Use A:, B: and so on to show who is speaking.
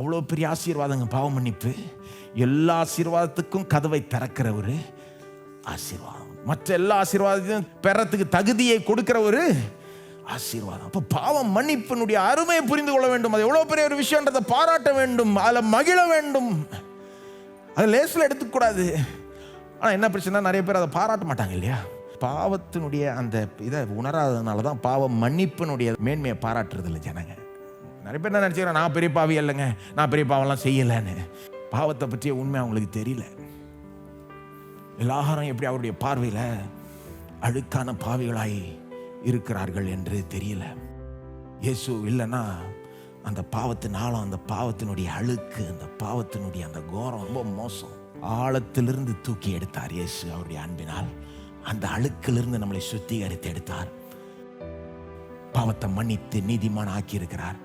A: அவ்வளோ பெரிய ஆசீர்வாதங்க பாவ மன்னிப்பு எல்லா ஆசீர்வாதத்துக்கும் கதவை திறக்கிற ஒரு ஆசீர்வாதம். மற்ற எல்லா ஆசீர்வாதத்தையும் பெறத்துக்கு தகுதியை கொடுக்கிற ஒரு ஆசீர்வாதம். அப்போ பாவம் மன்னிப்பினுடைய அருமையை புரிந்து கொள்ள வேண்டும். அது எவ்வளோ பெரிய ஒரு விஷயன்றதை பாராட்ட வேண்டும். அதில் மகிழ வேண்டும். அது லேசில் எடுத்துக்கூடாது. ஆனால் என்ன பிரச்சனை நிறைய பேர் அதை பாராட்ட மாட்டாங்க இல்லையா? பாவத்தினுடைய அந்த இதை உணராததுனால தான் பாவம் மன்னிப்பினுடைய மேன்மையை பாராட்டுறது இல்லை ஜனங்க. நிறைய பேர் என்ன நினச்சிக்கிறேன் நான் பெரிய பாவி இல்லைங்க நான் பெரிய பாவம்லாம் செய்யலைன்னு. பாவத்தை பற்றிய உண்மை அவங்களுக்கு தெரியல. எல்லாரும் எப்படி அவருடைய பார்வையில் அழுக்கான பாவிகளாய் இருக்கிறார்கள் என்று தெரியல. இயேசு இல்லைன்னா அந்த பாவத்தின் ஆழம் அந்த பாவத்தினுடைய அழுக்கு அந்த பாவத்தினுடைய அந்த கோரம் ரொம்ப மோசம். ஆழத்திலிருந்து தூக்கி எடுத்தார் இயேசு அவருடைய அன்பினால். அந்த அழுக்கிலிருந்து நம்மளை சுத்திகரித்து எடுத்தார். பாவத்தை மன்னித்து நீதிமான் ஆக்கியிருக்கிறார்